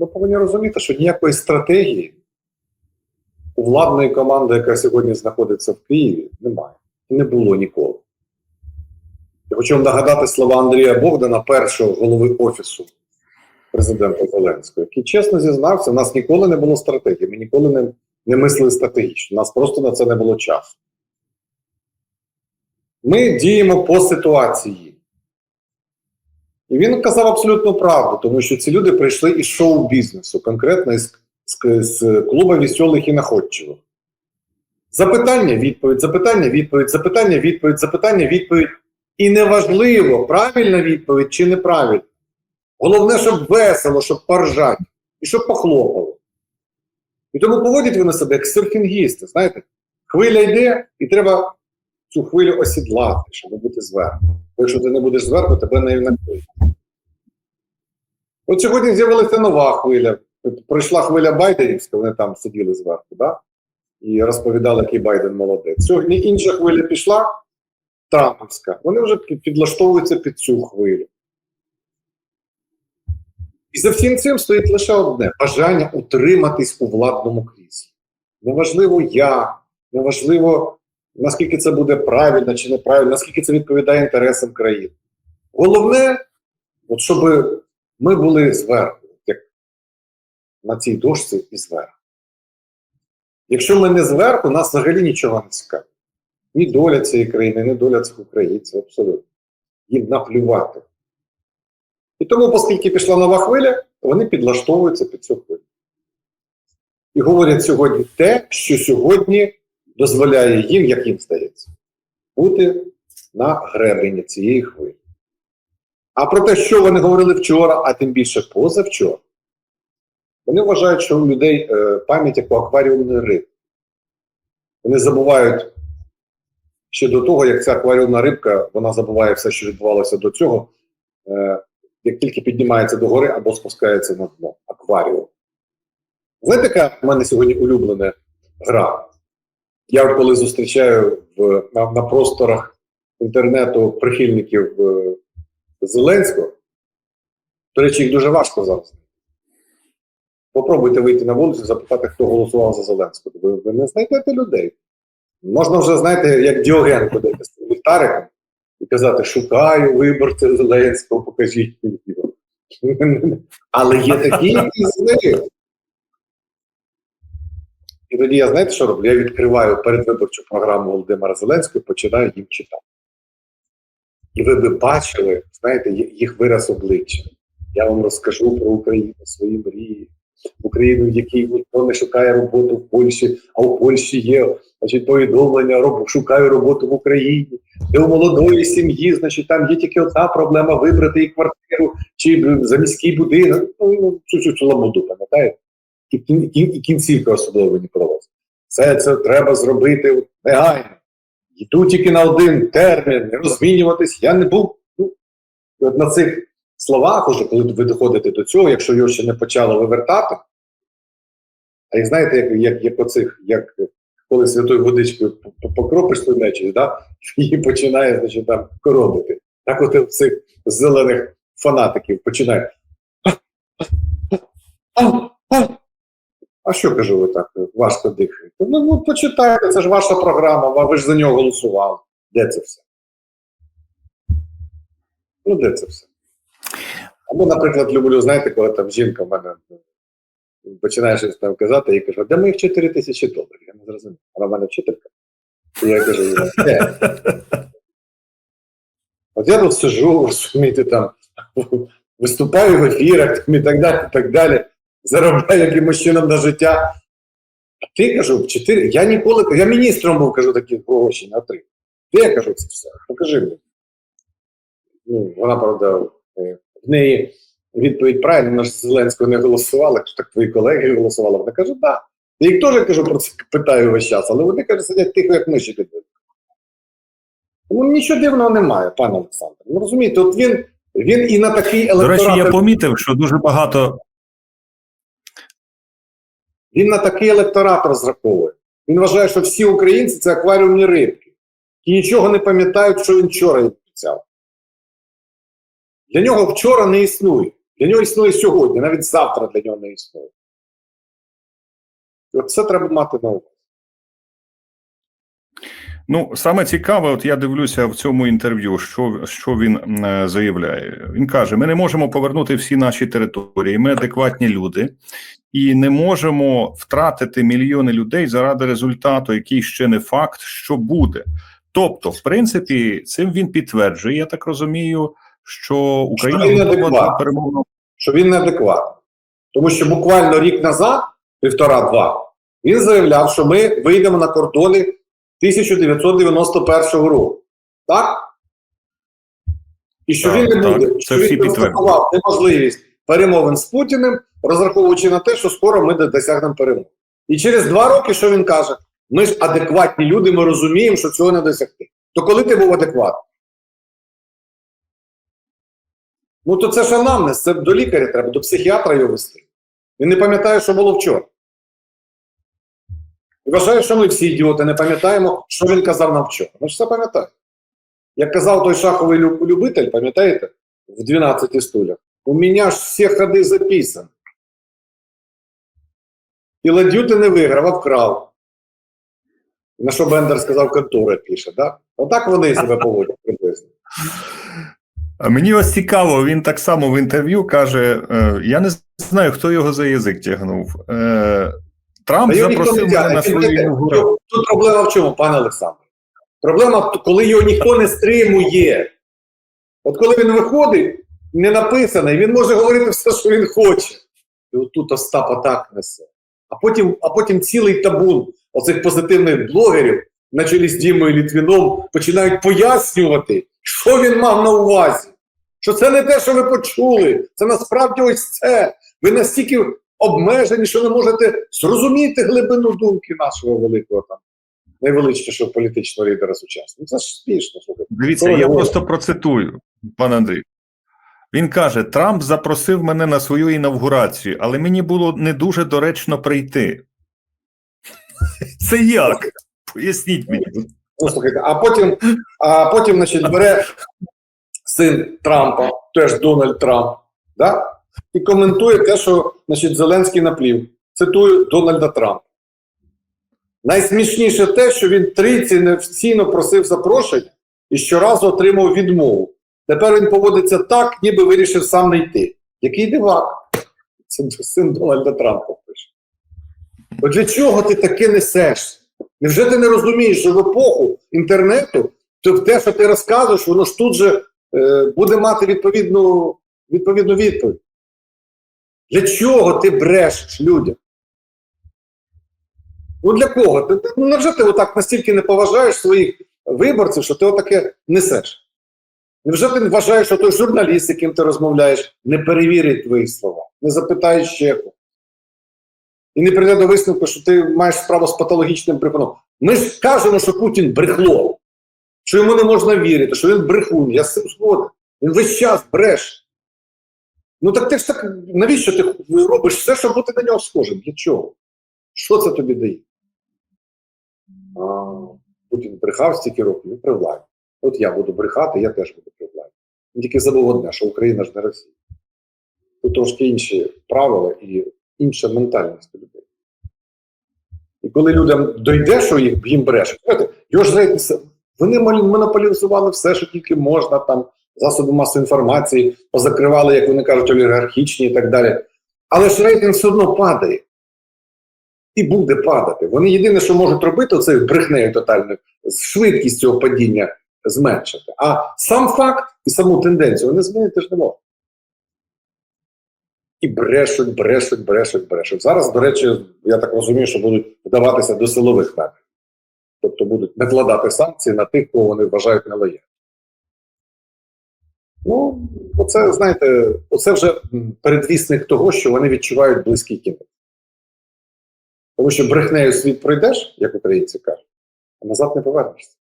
ми повинні розуміти, що ніякої стратегії у владної команди, яка сьогодні знаходиться в Києві, немає. І не було ніколи. Я хочу вам нагадати слова Андрія Богдана, першого голови Офісу президента Зеленського, який чесно зізнався, у нас ніколи не було стратегії, ми ніколи не, не мислили стратегічно, у нас просто на це не було часу. Ми діємо по ситуації. І він казав абсолютно правду, тому що ці люди прийшли із шоу-бізнесу, конкретно із, з, з клуба веселих і находчивих. Запитання, відповідь, запитання, відповідь, запитання, відповідь, запитання, відповідь. І неважливо, правильна відповідь чи неправильна. Головне, щоб весело, щоб поржать і щоб похлопало. І тому поводять вони себе як серфінгісти. Знаєте, хвиля йде, і треба цю хвилю осідлати, щоб бути зверху. Якщо ти не будеш зверху, тебе не накриє. От сьогодні з'явилася нова хвиля. Пройшла хвиля Байденівська, вони там сиділи зверху, да? і розповідали, який Байден молодець. Сьогодні інша хвиля пішла, Трампівська. Вони вже підлаштовуються під цю хвилю. І за всім цим стоїть лише одне бажання утриматись у владному кріслі. Неважливо як, неважливо, наскільки це буде правильно чи неправильно, наскільки це відповідає інтересам країни. Головне, от щоб ми були зверху, як на цій дошці і зверху. Якщо ми не зверху, нас взагалі нічого не цікавить. Ні доля цієї країни, ні доля цих українців, абсолютно. Їм наплювати. І тому, оскільки пішла нова хвиля, вони підлаштовуються під цю хвилю. І говорять сьогодні те, що сьогодні дозволяє їм, як їм здається, бути на гребені цієї хвилі. А про те, що вони говорили вчора, а тим більше позавчора, вони вважають, що у людей е, пам'ять як у акваріумної риби. Вони забувають ще до того, як ця акваріумна рибка, вона забуває все, що відбувалося до цього, е, як тільки піднімається до гори або спускається на дно акваріум. Знаєте, яка в мене сьогодні улюблена гра? Я коли зустрічаю в, на, на просторах інтернету прихильників е, Зеленського, до речі, їх дуже важко зараз. Попробуйте вийти на вулицю і запитати, хто голосував за Зеленського. Ви, ви не знайдете людей. Можна вже, знаєте, як Діоген ходити з ліхтариком і казати: шукаю виборця Зеленського, покажіть. Але є такі, які знають. І тоді я знаєте, що роблю? Я відкриваю передвиборчу програму Володимира Зеленського і починаю їм читати. І ви би бачили, знаєте, їх вираз обличчя. Я вам розкажу про Україну, свої мрії, Україну, в якій ніхто не шукає роботу в Польщі, а в Польщі є значить, повідомлення, шукаю роботу в Україні, де у молодої сім'ї, значить, там є тільки одна проблема вибрати і квартиру чи за міський будинок. Ну, цю цю, цю ламуду, пам'ятаєте? І, і, і кінцівка особливо не проводить. Все це треба зробити негайно. Йду тільки на один термін, розмінюватись. Я не був. Ну, от на цих словах, уже, коли ви доходите до цього, якщо його ще не почало вивертати, а як знаєте, як як, як оцих, як коли святою водичкою покропиш той меч, да, і починає значить, там коробити. Так от цих зелених фанатиків починає. А що кажу ви так? Важко дихаєте? Ну, ну почитайте, це ж ваша програма, ви ж за нього голосували. Де це все? Ну, де це все? Або, наприклад, люблю, знаєте, коли там жінка в мене починає щось там казати, і кажу, де моїх 4 тисячі доларів? Я не зрозумів. Вона в мене вчителька. І я кажу, де? От я тут сижу, розумієте, там виступаю в ефірах там, і так далі, і так далі, заробляю якимось чином на життя. А ти кажу, 4, я ніколи, я міністром був, кажу, такі гроші на три. Де я кажу це все? Покажи мені. Ну, Вона, правда, в неї відповідь правильно, вона ж Зеленського не голосувала, так твої колеги голосували. Вона каже, так. Да. Я їх теж кажу про це питаю весь час, але вони кажуть, сидять тихо, як миші під Тому нічого дивного немає, пане Олександр. Ну розумієте, от він він і на такий електорат... До речі, я помітив, що дуже багато. Він на такий електорат розраховує. Він вважає, що всі українці це акваріумні рибки, і нічого не пам'ятають, що він вчора обіцяв. Для нього вчора не існує. Для нього існує сьогодні, навіть завтра для нього не існує. І от це треба мати на увазі. Ну, саме цікаве, от я дивлюся в цьому інтерв'ю, що, що він е, заявляє. Він каже: ми не можемо повернути всі наші території, ми адекватні люди, і не можемо втратити мільйони людей заради результату, який ще не факт, що буде. Тобто, в принципі, цим він підтверджує, я так розумію, що Україна готова до що він неадекватний. Тому що буквально рік назад, півтора-два, він заявляв, що ми вийдемо на кордони 1991 року. Так? І що Так, він не буде, що він розрахував неможливість перемовин з Путіним, розраховуючи на те, що скоро ми досягнемо перемоги. І через два роки, що він каже? Ми ж адекватні люди, ми розуміємо, що цього не досягти. То коли ти був адекватний? Ну, то це ж анамнез, це до лікаря треба, до психіатра його вести. Він не пам'ятає, що було вчора. Вважаю, що ми всі ідіоти не пам'ятаємо, що він казав нам вчора. Ми ж все пам'ятаємо. Як казав той шаховий любитель, пам'ятаєте, в 12 стулях, у мене ж всі ходи записані. І ладью ти не виграв, а вкрав. На що Бендер сказав, контора пише, да? Отак вони себе поводять приблизно. Мені ось цікаво, він так само в інтерв'ю каже: е, я не знаю, хто його за язик тягнув. Трамп запросив мене на свою інаугурацію. Тут, тут проблема в чому, пане Олександре? Проблема, коли його ніхто не стримує. От коли він виходить, не написаний, він може говорити все, що він хоче. І отут Остап атак несе. А потім, а потім цілий табун оцих позитивних блогерів на чолі з Дімою Літвіном починають пояснювати, що він мав на увазі. Що це не те, що ви почули. Це насправді ось це. Ви настільки обмежені, що не можете зрозуміти глибину думки нашого великого там найвеличнішого політичного лідера сучасного. Це ж смішно. Дивіться, я ви просто процитую, пан Андрій. Він каже: Трамп запросив мене на свою інавгурацію, але мені було не дуже доречно прийти. Це як? Поясніть мені. Ну, слухайте, а потім, а потім значить, бере син Трампа, теж Дональд Трамп, да? І коментує те, що значить, Зеленський наплів. Цитую Дональда Трампа. Найсмішніше те, що він тричі неофіційно просив запрошення і щоразу отримав відмову. Тепер він поводиться так, ніби вирішив сам не йти. Який дивак? Це син Дональда Трампа пише. От для чого ти таке несеш? Невже ти не розумієш, що в епоху інтернету то те, що ти розказуєш, воно ж тут же е, буде мати відповідну, відповідну відповідь. Для чого ти брешеш людям? Ну для кого? Ти, ну, невже ти отак настільки не поважаєш своїх виборців, що ти отаке несеш? Невже ти вважаєш, що той журналіст, з яким ти розмовляєш, не перевірить твої слова, не запитає щеку? І не прийде до висновку, що ти маєш справу з патологічним брехуном. Ми ж кажемо, що Путін брехло, що йому не можна вірити, що він брехун. Я з цим згоден. Він весь час бреше. Ну так ти ж так, навіщо ти робиш все, щоб бути на нього схожим? Для чого? Що це тобі дає? А, Путін брехав стільки років, він при владі. От я буду брехати, я теж буду при владі. Він тільки забув одне, що Україна ж не Росія. Тут трошки інші правила і інша ментальність людей. І коли людям дойде, що їх, їм знаєте, його ж вони монополізували все, що тільки можна, там, засоби масової інформації, позакривали, як вони кажуть, олігархічні і так далі. Але ж рейтинг все одно падає. І буде падати. Вони єдине, що можуть робити, це брехнею тотальною, швидкість цього падіння зменшити. А сам факт і саму тенденцію вони змінити ж не можуть. І брешуть, брешуть, брешуть, брешуть. Зараз, до речі, я так розумію, що будуть вдаватися до силових методів. Тобто будуть накладати санкції на тих, кого вони вважають нелояльним. Ну, оце, знаєте, оце вже передвісник того, що вони відчувають близький кінець. Тому що брехнею світ пройдеш, як українці кажуть, а назад не повернешся.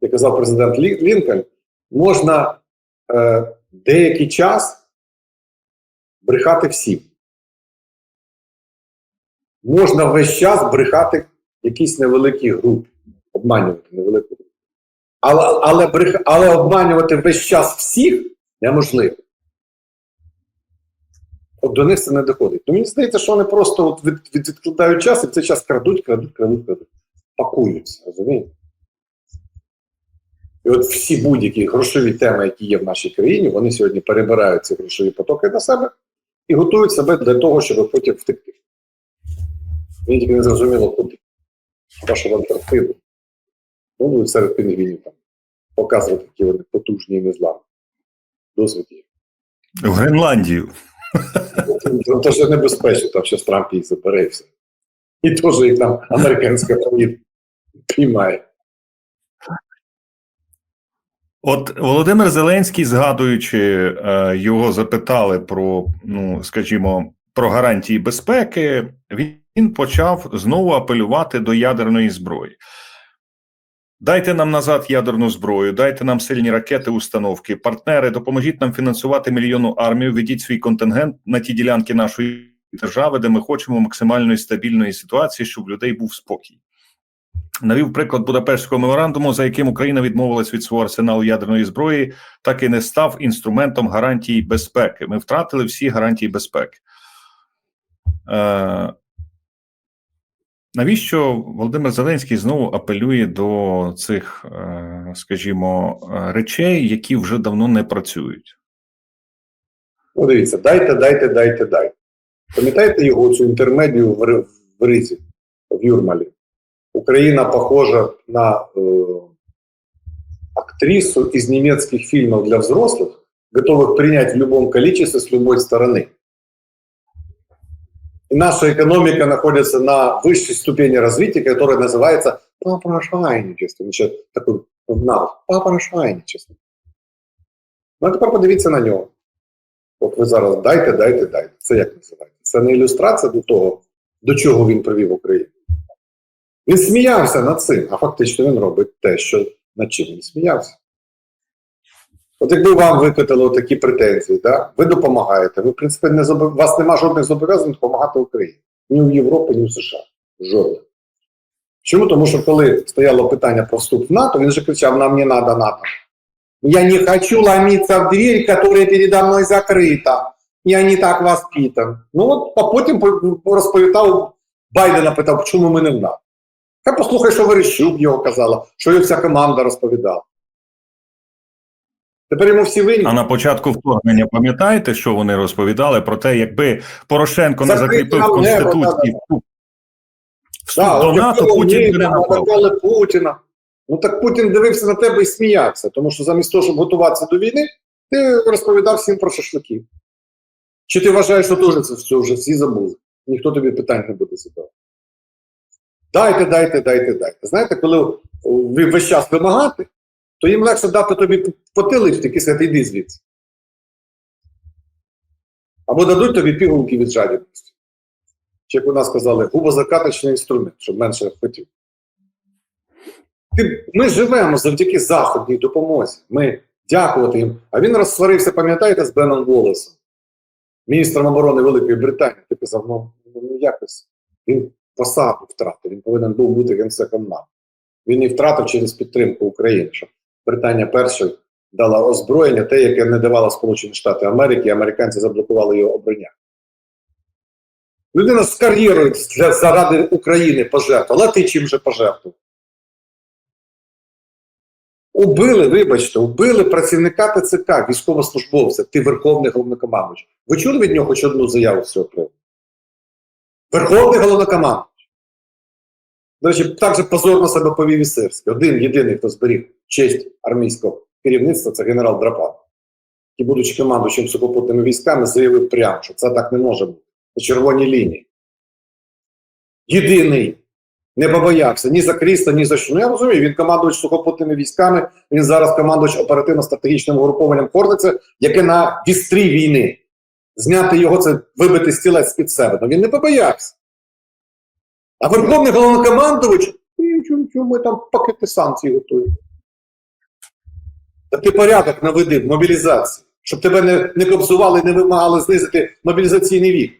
Як казав президент Лі- Лінкольн, можна е, деякий час брехати всім. Можна весь час брехати якійсь невеликій групі, обманювати невелику. Але, але, брех, але обманювати весь час всіх неможливо. От до них це не доходить. Ну, мені здається, що вони просто от від, від, відкладають час і в цей час крадуть, крадуть, крадуть, крадуть. Пакуються, розумієте? І от всі будь-які грошові теми, які є в нашій країні, вони сьогодні перебирають ці грошові потоки на себе і готують себе для того, щоб потім втекти. Мені тільки не зрозуміло, куди. Хіба що в Антарктиду. Ну, будуть серед пінгвінів там показувати, які вони потужні і незламні. Досвід є. В Гренландію. Там теж небезпечно, там ще Трамп їх забере і все. І теж їх там американська політ піймає. От Володимир Зеленський, згадуючи, е, його запитали про, ну скажімо, про гарантії безпеки, він почав знову апелювати до ядерної зброї. Дайте нам назад ядерну зброю, дайте нам сильні ракети, установки, партнери, допоможіть нам фінансувати мільйонну армію, ведіть свій контингент на ті ділянки нашої держави, де ми хочемо максимальної стабільної ситуації, щоб людей був спокій. Навів приклад Будапештського меморандуму, за яким Україна відмовилась від свого арсеналу ядерної зброї, так і не став інструментом гарантії безпеки. Ми втратили всі гарантії безпеки. Е, навіщо Володимир Зеленський знову апелює до цих, е, скажімо, е, речей, які вже давно не працюють? Ну, дивіться, дайте, дайте, дайте, дайте. Пам'ятаєте його цю інтермедію в, Ри- в Ризі, в Юрмалі? Україна похожа на э, актрису из немецких фильмов для взрослых, готовых принять в любом количестве с любой стороны. И наша экономика находится на высшей ступени развития, которая называется попрошайничество. Еще такой навык. Попрошайничество. Ну, а тепер подивіться на нього. От ви зараз дайте, дайте, дайте. Це як називається? Це не ілюстрація до того, до чого він привів Україну. Він сміявся над цим, а фактично він робить те, що над чим він сміявся. От якби вам викотили такі претензії, да? ви допомагаєте, ви, в принципі, не зобов... у вас немає жодних зобов'язань допомагати Україні. Ні в Європі, ні в США. Жодних. Чому? Тому що коли стояло питання про вступ в НАТО, він же кричав: нам не треба НАТО. Я не хочу ломиться в дверь, которая передо мною закрита. Я не так воспитан. Ну от, а потім по- розповідав Байдена, питав, чому ми не в НАТО. Хай послухай, що Верещук його казала, що його вся команда розповідала. Тепер йому всі винні. А на початку вторгнення пам'ятаєте, що вони розповідали про те, якби Порошенко не закріпив Конституції вступ вступ до НАТО, Путін не там атакували Путіна. Ну так Путін дивився на тебе і сміявся, тому що замість того, щоб готуватися до війни, ти розповідав всім про шашлики. Чи ти вважаєш, що теж це все вже всі забули? Ніхто тобі питань не буде задавати. Дайте, дайте, дайте, дайте. Знаєте, коли ви весь час вимагати, то їм легше дати тобі потиличник і сказати, йди звідси. Або дадуть тобі пігулки від жадібності. Чи як у нас сказали, губозакаточний інструмент, щоб менше хотів. Ми живемо завдяки заходній допомозі. Ми дякувати їм. А він розсварився, пам'ятаєте, з Беном Волесом, міністром оборони Великої Британії. Ти казав, ну, ну ну, якось він посаду втратив, він повинен був бути генсеком НАТО. Він і втратив через підтримку України, що Британія першою дала озброєння, те, яке не давала Сполучені Штати Америки, і американці заблокували його обрання. Людина з кар'єрою заради України пожертвувала, а ти чим же пожертвував? Убили, вибачте, убили працівника ТЦК, військовослужбовця, ти верховний головнокомандуючий. Ви чули від нього хоч одну заяву з цього приводу? Верховний головнокомандуючий. До речі, так же позорно себе повів і Сирський. Один єдиний, хто зберіг честь армійського керівництва, це генерал Драпан. І, будучи командуючим сухопутними військами, заявив прямо, що це так не може бути. Це червоні лінії. Єдиний не побоявся ні за Кріста, ні за що. Ну я розумію, він командуючи сухопутними військами, він зараз командуючи оперативно-стратегічним угрупованням Хортиця, яке на вістрі війни. Зняти його це вибити стілець під себе. Ну він не побоявся. А Верховний головнокомандувач, «Ні, чому, чому ми там пакети санкцій готуємо. Та ти порядок наведи в мобілізації, щоб тебе не, не кобзували, не вимагали знизити мобілізаційний вік.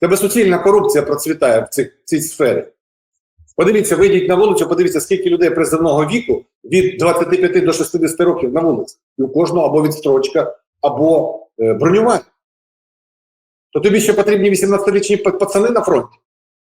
Тебе суцільна корупція процвітає в цій, цій сфері. Подивіться, вийдіть на вулицю, подивіться, скільки людей призовного віку від 25 до 60 років на вулиці. І у кожного або відстрочка, або е, бронювання. То тобі ще потрібні 18-річні пацани на фронті?